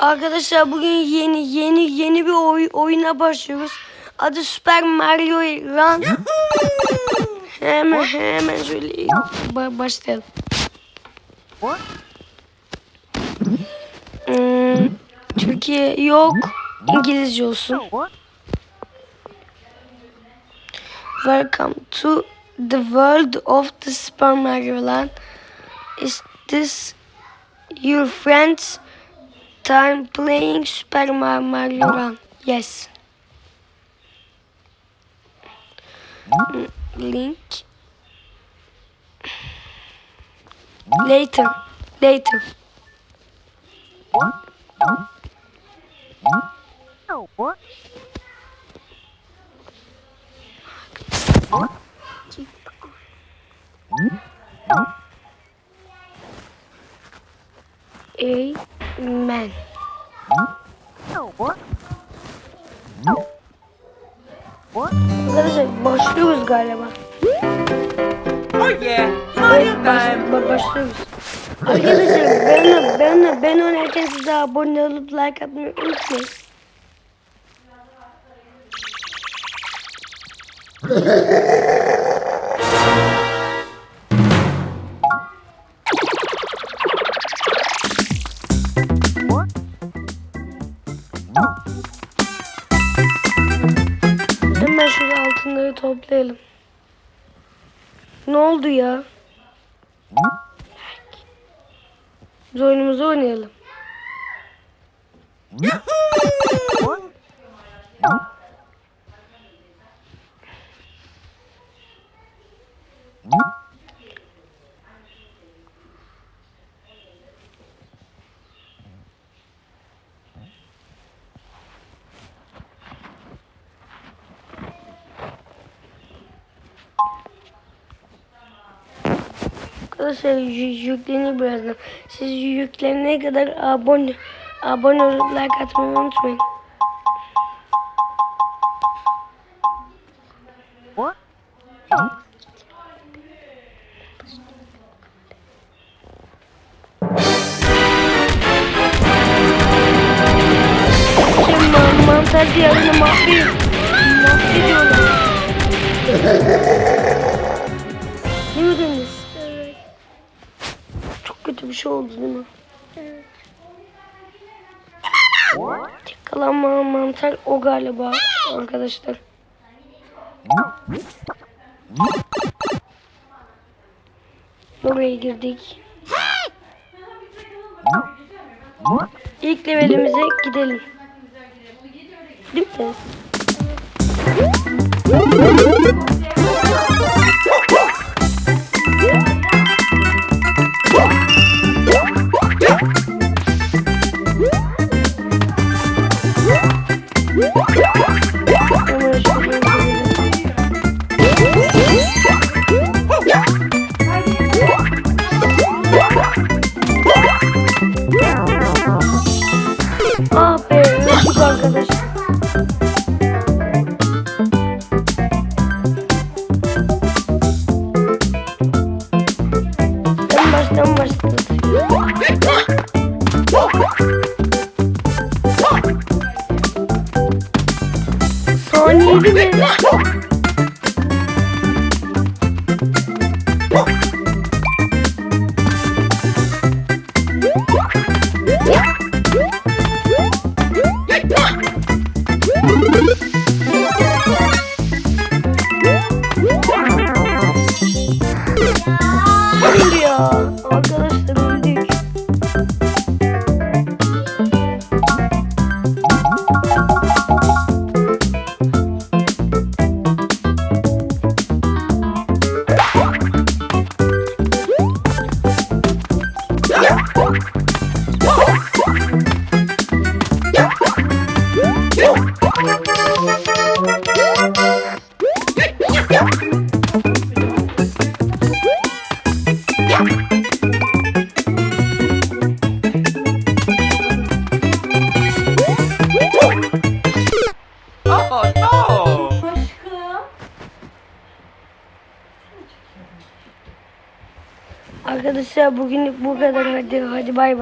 Arkadaşlar bugün yeni yeni yeni bir oy- oyuna başlıyoruz. Adı Super Mario Run. hemen hemen şöyle ba- başlayalım. Hmm, Türkiye yok. İngilizce olsun. Welcome to the world of the Super Mario Land. Is this your friends? Time playing Super Ma- Mario Run. Yes. Mm, Link. Later. Later. Amen. Arkadaşlar başlıyoruz galiba. Oh yeah, Evet, baş, başlıyoruz. Arkadaşlar ben, ben, ben oynarken size abone olup like atmayı unutmayın. Hemen şöyle altınları toplayalım. Ne oldu ya? Biz oyunumuzu oynayalım. Arkadaşlar yü- yükleniyor birazdan. Siz yüklenene kadar abone abone olup like atmayı unutmayın. Şimdi man mantar diyarını mahvediyor. Mahvediyorlar. bir şey oldu değil mi? Evet. Tek kalan ma- mantar o galiba arkadaşlar. Oraya girdik. İlk levelimize gidelim. Değil mi? Oh. Arkadaşlar bugünlük bu kadar. Hadi hadi bay bay.